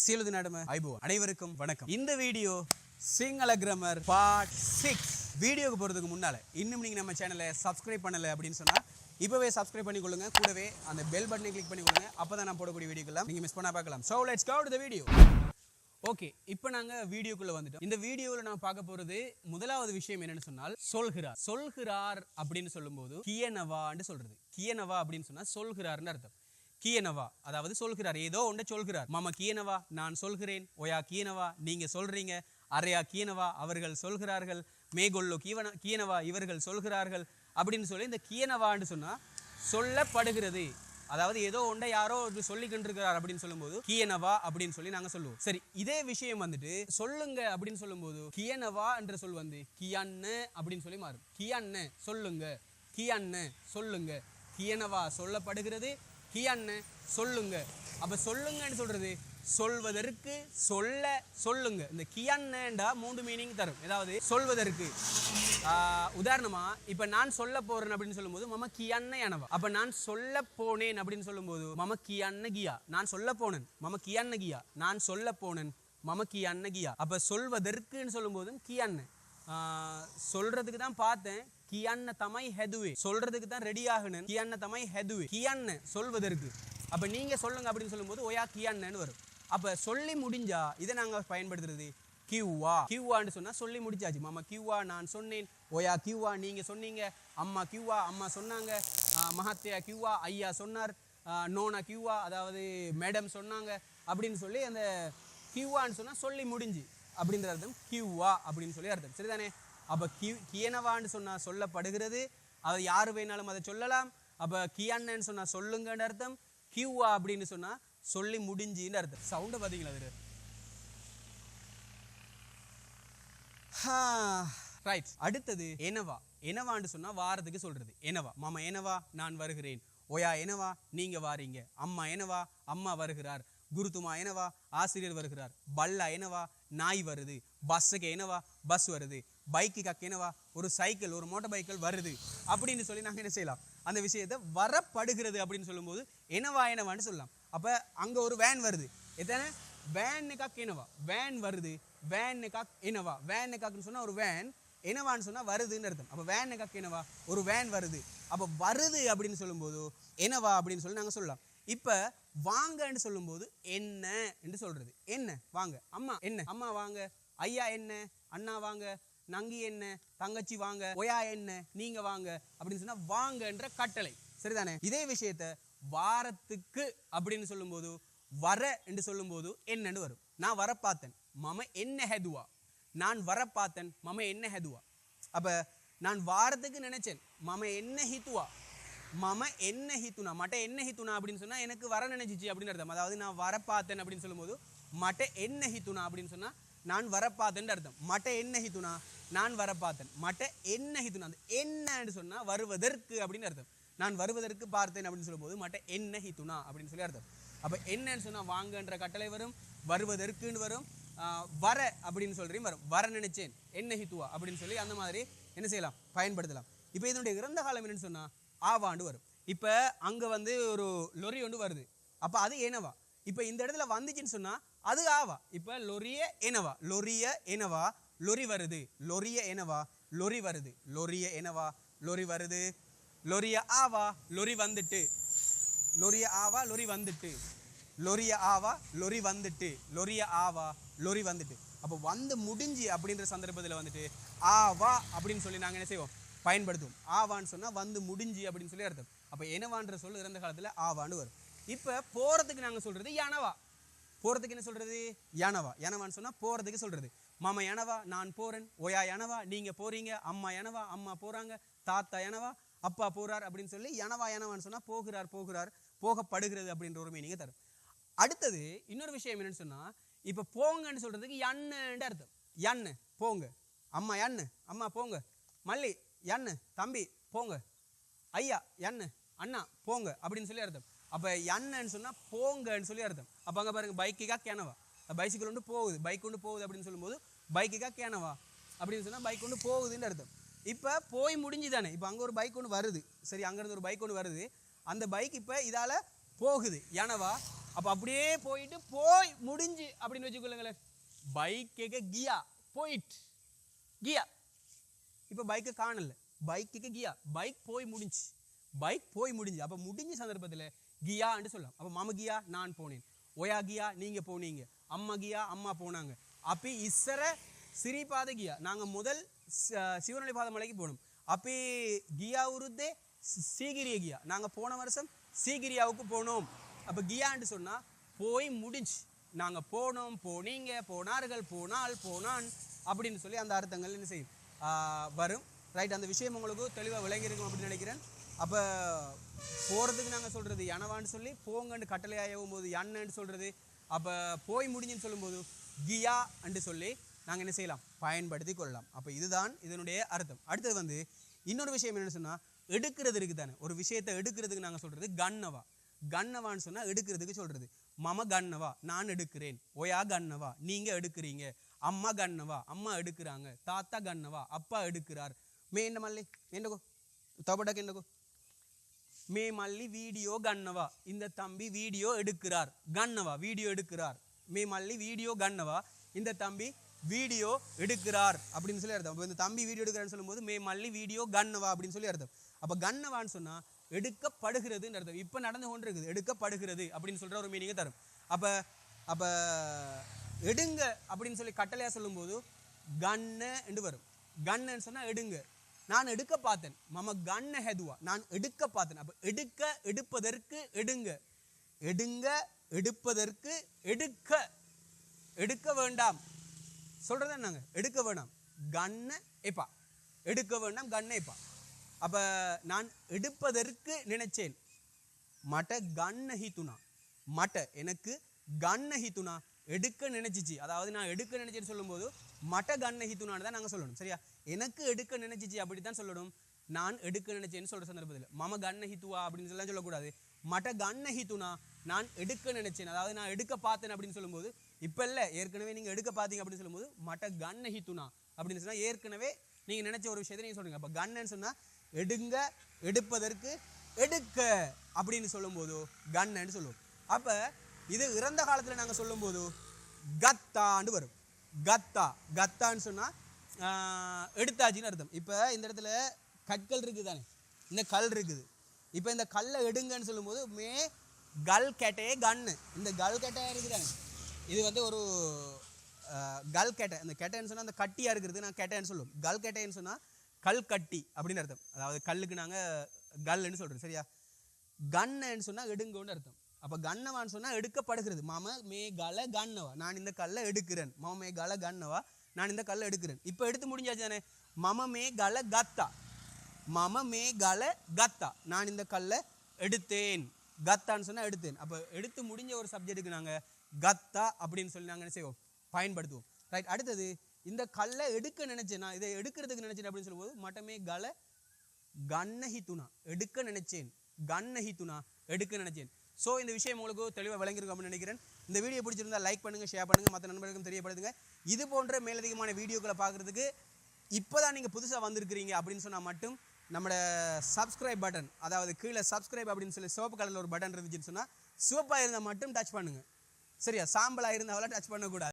சீலது நாடும. ஐபோ அனைவருக்கும் வணக்கம். இந்த video Sinhala grammar part six வீடியோக்கு போகிறதுக்கு முன்னால் இன்னும் நீங்கள் நம்ம சேனலை சப்ஸ்கிரைப் பண்ணலை அப்படின்னு சொன்னால் இப்போவே சப்ஸ்கிரைப் பண்ணிக்கொள்ளுங்க. கூடவே அந்த பெல் பட்டனை கிளிக் பண்ணிக்கொள்ளுங்க. அப்போ தான் நான் போடக்கூடிய வீடியோக்கெல்லாம் நீங்கள் மிஸ் பண்ணால் பார்க்கலாம். So let's go to the video okay இப்போ நாங்கள் வீடியோக்குள்ளே வந்துட்டோம். இந்த வீடியோவில் நான் பார்க்க போகிறது முதலாவது விஷயம் என்னென்னு சொன்னால் சொல்கிறார். சொல்கிறார் அப்படின்னு சொல்லும்போது கியனவான்னு சொல்கிறது கியனவா அப்படின்னு சொன்னால் சொல்கிறார்னு அர்த்தம். கியனவா? அதாவது சொல்கிறார் ஏதோ ஒன்றை சொல்கிறார். மாமா கியனவா? நான் சொல்கிறேன். ஒயா கியனவா? நீங்க சொல்றீங்க. அரையா கியனவா? அவர்கள் சொல்கிறார்கள். மேகொல்லோ கீவன கியனவா? இவர்கள் சொல்கிறார்கள். அப்படின்னு சொல்லி இந்த கியனவான்னு சொன்னா சொல்லப்படுகிறது. அதாவது ஏதோ ஒன்றை யாரோ சொல்லிக்கிட்டு இருக்கிறார் அப்படின்னு சொல்லும்போது கியனவா அப்படின்னு சொல்லி நாங்க சொல்லுவோம். சரி இதே விஷயம் வந்துட்டு சொல்லுங்க அப்படின்னு சொல்லும்போது கியனவா என்ற சொல் வந்து கியன்னு அப்படின்னு சொல்லி மாறும். கியன்னு சொல்லுங்க. கியன்னு சொல்லுங்க. கியனவா சொல்லப்படுகிறது. ஹியான்னு சொல்லுங்க. அப்போ சொல்லுங்கன்னு சொல்கிறது சொல்வதற்கு சொல்ல சொல்லுங்க. இந்த கியன்னேண்டா மூன்று மீனிங் தரும். ஏதாவது சொல்வதற்கு. உதாரணமாக இப்போ நான் சொல்ல போகிறேன் அப்படின்னு சொல்லும்போது மம கியான்ன எனவா அப்போ நான் சொல்ல போனேன் அப்படின்னு சொல்லும்போது மம கியான்ன கியா? நான் சொல்ல போனேன் மம கியான்ன கியா? நான் சொல்ல போனேன் மம கியான்ன கியா? அப்போ சொல்வதற்குன்னு சொல்லும்போதும் கியான்னு சொல்கிறதுக்கு தான் பார்த்தேன். கியன்ன தமை ஹெதுவே. சொல்றதுக்கு தான் ரெடி ஆகணும் கியன்ன தமை ஹெதுவே. கியன்னு சொல்வதற்கு. அப்ப நீங்க சொல்லுங்க அப்படின்னு சொல்லும்போது ஓயா கியன்னு வரும். அப்ப சொல்லி முடிஞ்சா இதை நாங்க பயன்படுத்துறது? கியூவா கியூவான்னு சொன்னா சொல்லி முடிச்சாச்சு. மாமா கியூவா நான் சொன்னேன். ஓயா கியூவா நீங்க சொன்னீங்க. அம்மா கியூவா அம்மா சொன்னாங்க. ஆஹ் கியூவா ஐயா சொன்னார். நோனா கியூவா அதாவது மேடம் சொன்னாங்க. அப்படின்னு சொல்லி அந்த கியூவான்னு சொன்னா சொல்லி முடிஞ்சு. அப்படின்ற அர்த்தம் கியூவா அப்படின்னு சொல்லி அர்த்தம். சரிதானே? அப்ப கி கியனவான்னு சொன்னா சொல்லப்படுகிறது. அது யாரு வேணாலும் அதை சொல்லலாம். அப்ப கியான்னு சொன்னா சொல்லுங்கன்னு அர்த்தம். கியூவா அப்படின்னு சொன்னா சொல்லி முடிஞ்சுன்னு அர்த்தம். சவுண்டை பார்த்தீங்களா அது ரைட் அடுத்தது எனவா. எனவான்னு சொன்னா வாரத்துக்கு சொல்றது. எனவா. மாமா எனவா நான் வருகிறேன். ஓயா எனவா நீங்க வாரீங்க. அம்மா எனவா அம்மா வருகிறார். குருத்துமா எனவா ஆசிரியர் வருகிறார். பல்லா எனவா நாய் வருது. பஸ்ஸுக்கு எனவா பஸ் வருது. பைக்கு எனவா ஒரு சைக்கிள் ஒரு மோட்டார் பைக்கிள் வருது. அப்படின்னு சொல்லி நாங்கள் என்ன செய்யலாம்? அந்த விஷயத்தை வரப்படுகிறது அப்படின்னு சொல்லும்போது என்னவா என்னவான்னு சொல்லலாம். அப்போ அங்கே ஒரு வேன் வருது. எத்தனை? வேனுக்கா என்னவா? வேன் வருது. வேனுக்கா என்னவா? வேனுக்காக்னு சொன்னால் ஒரு வேன் என்னவான்னு சொன்னால் வருதுன்னு அர்த்தம். அப்ப வேனுக்காக் என்னவா? ஒரு வேன் வருது. அப்போ வருது அப்படின்னு சொல்லும்போது என்னவா அப்படின்னு சொல்லி நாங்கள் சொல்லலாம். இப்போ வாங்கன்னு சொல்லும்போது என்ன? என்று சொல்றது. என்ன? வாங்க. அம்மா என்ன? அம்மா வாங்க. ஐயா என்ன? அண்ணா வாங்க. நங்கி என்ன தங்கச்சி வாங்க ஒயா என்ன நீங்க வாங்க அப்படின்னு சொன்னா வாங்கன்ற கட்டளை. சரிதானே? இதே விஷயத்த வாரத்துக்கு அப்படின்னு சொல்லும்போது வர என்று சொல்லும்போது என்னன்னு வரும். நான் வர பார்த்தேன் மம என்ன ஹெதுவா? நான் வர பார்த்தேன் மம என்ன ஹெதுவா? அப்ப நான் வாரத்துக்கு நினைச்சேன் மம என்ன ஹித்துவா? மம என்ன ஹித்துனா? மட்ட என்ன ஹித்துனா அப்படின்னு சொன்னா எனக்கு வர நினைச்சிச்சு அப்படின்னு அர்த்தம். அதாவது நான் வர பார்த்தேன் அப்படின்னு சொல்லும்போது மட்ட என்ன ஹித்துனா அப்படின்னு சொன்னா நான் வர அர்த்தம். மட்ட என்ன ஹிதுனா? நான் வர பார்த்தேன் மட்ட என்ன ஹிதுனா? அந்த என்னன்னு சொன்னா வருவதற்கு அப்படின்னு அர்த்தம். நான் வருவதற்கு பார்த்தேன் அப்படின்னு சொல்லும்போது மட்ட என்ன ஹிதுனா அப்படின்னு சொல்லி அர்த்தம். அப்போ என்னன்னு சொன்னா வாங்கன்ற கட்டளை வரும் வருவதற்குன்னு வரும் வர அப்படின்னு சொல்றீங்க வரும். வர நினைச்சேன். என்ன ஹித்துவா அப்படின்னு சொல்லி அந்த மாதிரி என்ன செய்யலாம்? பயன்படுத்தலாம். இப்போ இதனுடைய இறந்த காலம் என்னன்னு சொன்னா ஆவாண்டு வரும். இப்போ அங்க வந்து ஒரு லொரி ஒன்று வருது. அப்ப அது ஏனவா? இப்போ இந்த இடத்துல வந்துச்சுன்னு சொன்னா அது ஆவா. இப்போ லொரிய எனவா. லொரிய எனவா. லொரி வருது. லொரிய எனவா. லொரி வருது. லொரிய எனவா. லொரி வருது. லொரிய ஆவா. லொரி வந்துட்டு. லொரிய ஆவா. லொரி வந்துட்டு. லொரிய ஆவா. லொரி வந்துட்டு. லொரிய ஆவா. லொரி வந்துட்டு. அப்போ வந்து முடிஞ்சு அப்படின்ற சந்தர்ப்பத்தில் வந்துட்டு ஆவா அப்படின்னு சொல்லி நாங்கள் என்ன செய்வோம்? பயன்படுத்துவோம். ஆவான்னு சொன்னால் வந்து முடிஞ்சு அப்படின்னு சொல்லி அர்த்தம். அப்போ எனவான்ற சொல் இறந்த காலத்தில் ஆவான்னு வரும். இப்போ போகிறதுக்கு நாங்கள் சொல்கிறது யானவா போகிறதுக்கு என்ன சொல்கிறது யானவா. யானவான்னு சொன்னால் போகிறதுக்கு சொல்கிறது மாமா யானவா நான் போகிறேன் ஓயா யானவா நீங்கள் போகிறீங்க அம்மா யானவா அம்மா போகிறாங்க தாத்தா யானவா அப்பா போகிறார் அப்படின்னு சொல்லி எனவா எனவான்னு சொன்னா போகிறார் போகிறார். போகப்படுகிறது அப்படின்ற ஒரு மீனிங்கை தரும். அடுத்தது இன்னொரு விஷயம் என்னன்னு சொன்னா இப்ப போங்கன்னு சொல்றதுக்கு எண்ணுன்ற அர்த்தம். எண்ணு போங்க. அம்மா எண்ணு அம்மா போங்க. மல்லி எண்ணு தம்பி போங்க. ஐயா எண்ணு அண்ணா போங்க அப்படின்னு சொல்லி அர்த்தம். அப்போ என்னன்னு சொன்னால் போங்கன்னு சொல்லி அர்த்தம். அப்போ அங்க பாருங்க பைக்குக்கா கேனவா? பைசிக்கிள் கொண்டு போகுது. பைக் கொண்டு போகுது அப்படின்னு சொல்லும்போது பைக்குக்கா கேனவா? அப்படின்னு சொன்னா பைக் கொண்டு போகுதுன்னு அர்த்தம். இப்போ போய் முடிஞ்சு தானே இப்போ அங்கே ஒரு பைக் ஒன்று வருது. சரி அங்கேருந்து ஒரு பைக் ஒன்று வருது. அந்த பைக் இப்போ இதால் போகுது. எனவா அப்போ அப்படியே போயிட்டு போய் முடிஞ்சு அப்படின்னு வச்சுக்கொள்ளுங்களேன் பைக்கு கியா போயிட்டு. கியா இப்போ பைக்கை காணல. பைக்குக்கு கியா பைக் போய் முடிஞ்சு. பைக் போய் முடிஞ்சு. அப்போ முடிஞ்ச சந்தர்ப்பத்தில் கியான்னு சொல்லலாம். அப்போ மாம கியா நான் போனேன். ஒயா கியா நீங்கள் போனீங்க. அம்மா கியா அம்மா போனாங்க. அப்போ இசர சிறிபாத கியா. நாங்கள் முதல் ச- பாத மலைக்கு போனோம். அப்போ கியா உருத்தே சீகிரிய கியா. நாங்கள் போன வருஷம் சீகிரியாவுக்கு போனோம். அப்போ கியான்னு சொன்னால் போய் முடிஞ்சு. நாங்கள் போனோம் போனீங்க போனார்கள் போனால் போனான் அப்படின்னு சொல்லி அந்த அர்த்தங்கள் என்ன செய்யும்? வரும். ரைட் அந்த விஷயம் உங்களுக்கு தெளிவாக விளங்கியிருக்கும் அப்படின்னு நினைக்கிறேன். அப்போ போகிறதுக்கு நாங்கள் சொல்கிறது எனவான்னு சொல்லி போங்கன்னு கட்டளையாகவும் போது என்னன்னு சொல்கிறது அப்போ போய் முடிஞ்சுன்னு சொல்லும்போது கியா என்று சொல்லி நாங்கள் என்ன செய்யலாம்? பயன்படுத்தி கொள்ளலாம். அப்போ இதுதான் இதனுடைய அர்த்தம். அடுத்தது வந்து இன்னொரு விஷயம் என்னென்னு சொன்னால் எடுக்கிறது இருக்குது தானே ஒரு விஷயத்தை எடுக்கிறதுக்கு நாங்கள் சொல்கிறது கண்ணவா. கண்ணவான்னு சொன்னால் எடுக்கிறதுக்கு சொல்கிறது மம கண்ணவா நான் எடுக்கிறேன். ஒயா கண்ணவா நீங்கள் எடுக்கிறீங்க. அம்மா கண்ணவா அம்மா எடுக்கிறாங்க. தாத்தா கண்ணவா அப்பா எடுக்கிறார். மே என்ன மல்லி? என்னகோ தபடக்கு என்னகோ மே மல்லி வீடியோ கண்ணவா இந்த தம்பி வீடியோ எடுக்கிறார் கண்ணவா வீடியோ எடுக்கிறார் மே மல்லி வீடியோ கண்ணவா இந்த தம்பி வீடியோ எடுக்கிறார் அப்படின்னு சொல்லி அர்த்தம் அப்போ இந்த தம்பி வீடியோ எடுக்கிறான்னு சொல்லும்போது மே மல்லி வீடியோ கண்ணவா அப்படின்னு சொல்லி அர்த்தம் அப்போ கண்ணவான்னு சொன்னா எடுக்கப்படுகிறதுன்னு அர்த்தம் இப்போ நடந்து கொண்டு இருக்குது எடுக்கப்படுகிறது அப்படின்னு சொல்ற ஒரு மீனிங்கை தரும் அப்போ அப்போ எடுங்க அப்படின்னு சொல்லி கட்டளையா சொல்லும்போது கண்ணு என்று வரும் கண்ணுன்னு சொன்னா எடுங்க நான் எடுக்க பார்த்தேன். மம கண்ண ஹெதுவா. நான் எடுக்க பார்த்தேன். அப்ப எடுக்க எடுப்பதற்கு எடுங்க. எடுங்க எடுப்பதற்கு எடுக்க. எடுக்க வேண்டாம். சொல்றது நாங்க எடுக்க வேண்டாம் கண்ண எப்பா எடுக்க வேண்டாம் கண்ண எப்பா அப்ப நான் எடுப்பதற்கு நினைச்சேன். மட்ட கண்ணஹி துணா மட்ட எனக்கு கண்ணஹி துணா எடுக்க நினைச்சிச்சு. அதாவது நான் எடுக்க நினைச்சேன்னு சொல்லும்போது மட்ட கண்ணஹி துணான்னு தான் நாங்கள் சொல்லணும். சரியா? எனக்கு எடுக்க நினைச்சிச்சு அப்படி தான் சொல்லணும். நான் எடுக்க நினைச்சேன்னு சொல்ற சந்தர்ப்பத்தில். மம கண்ண ஹித்துவா அப்படின்னு சொல்லலாம் சொல்லக்கூடாது. மட்ட கண்ண ஹித்துனா நான் எடுக்க நினைச்சேன். அதாவது நான் எடுக்க பார்த்தேன் அப்படின்னு சொல்லும்போது இப்போ இல்லை ஏற்கனவே நீங்கள் எடுக்க பார்த்தீங்க அப்படின்னு சொல்லும்போது மட்ட கண்ண ஹித்துனா அப்படின்னு சொன்னால் ஏற்கனவே நீங்கள் நினைச்ச ஒரு விஷயத்தை நீங்கள் சொல்றீங்க. அப்போ கண்ணன்னு சொன்னால் எடுங்க எடுப்பதற்கு எடுக்க அப்படின்னு சொல்லும்போது கண்ணன்னு சொல்லுவோம். அப்போ இது இறந்த காலத்தில் நாங்கள் சொல்லும்போது கத்தான்னு வரும். கத்தா கத்தான்னு சொன்னால் எடுத்தாச்சின்னு அர்த்தம். இப்போ இந்த இடத்துல கற்கள் இருக்குது தானே? இந்த கல் இருக்குது. இப்போ இந்த கல்லை எடுங்கன்னு சொல்லும்போது மே கல் கேட்டே கன்னு. இந்த கல் கேட்டையாக இருக்குது தானே? இது வந்து ஒரு கல் கேட்டை. அந்த கேட்டைன்னு சொன்னால் அந்த கட்டியாக இருக்கிறது நான் கேட்டைன்னு சொல்லுவோம் கல் கேட்டைன்னு சொன்னால் கல் கட்டி அப்படின்னு அர்த்தம். அதாவது கல்லுக்கு நாங்கள் கல்லுன்னு சொல்கிறோம் சரியா? கன்னுன்னு சொன்னால் எடுங்கன்னு அர்த்தம். அப்போ கண்ணவான்னு சொன்னால் எடுக்கப்படுகிறது. மாம மே கல கண்ணவா நான் இந்த கல்லை எடுக்கிறேன். மாம மே கல கண்ணவா நான் இந்த கல்லை எடுக்கிறேன். இப்போ எடுத்து முடிஞ்சாச்சு தானே? மமமே கல கத்தா. மமமே கல கத்தா. நான் இந்த கல்லை எடுத்தேன். கத்தான்னு சொன்னால் எடுத்தேன். அப்போ எடுத்து முடிஞ்ச ஒரு சப்ஜெக்ட்டுக்கு நாங்கள் கத்தா அப்படின்னு சொல்லி நாங்கள் என்ன செய்வோம்? பயன்படுத்துவோம். ரைட் அடுத்தது இந்த கல்லை எடுக்க நினைச்சேன். நான் இதை எடுக்கிறதுக்கு நினைச்சேன் அப்படின்னு சொல்லும்போது மட்டமே கல கண்ணஹித்துனா எடுக்க நினைச்சேன். துணா. எடுக்க நினைச்சேன். ஸோ இந்த விஷயம் உங்களுக்கு தெளிவாக விளங்கிருக்கும் அப்படின்னு நினைக்கிறேன். இந்த வீடியோ பிடிச்சிருந்தா லைக் பண்ணுங்க ஷேர் பண்ணுங்கள் மற்ற நண்பர்களுக்கும் தெரியப்படுத்துங்க. இது போன்ற மேலதிகமான வீடியோக்களை பார்க்குறதுக்கு இப்போ தான் நீங்கள் புதுசாக வந்திருக்கிறீங்க அப்படின்னு சொன்னால் மட்டும் நம்மளோட சப்ஸ்கிரைப் பட்டன் அதாவது கீழே சப்ஸ்கிரைப் அப்படின்னு சொல்லி சிவப்பு கலரில் ஒரு பட்டன் இருந்துச்சுன்னு சொன்னால் சிவப்பாக இருந்தால் மட்டும் டச் பண்ணுங்க. சரியா? சாம்பலாக இருந்தாவெல்லாம் டச் பண்ணக்கூடாது.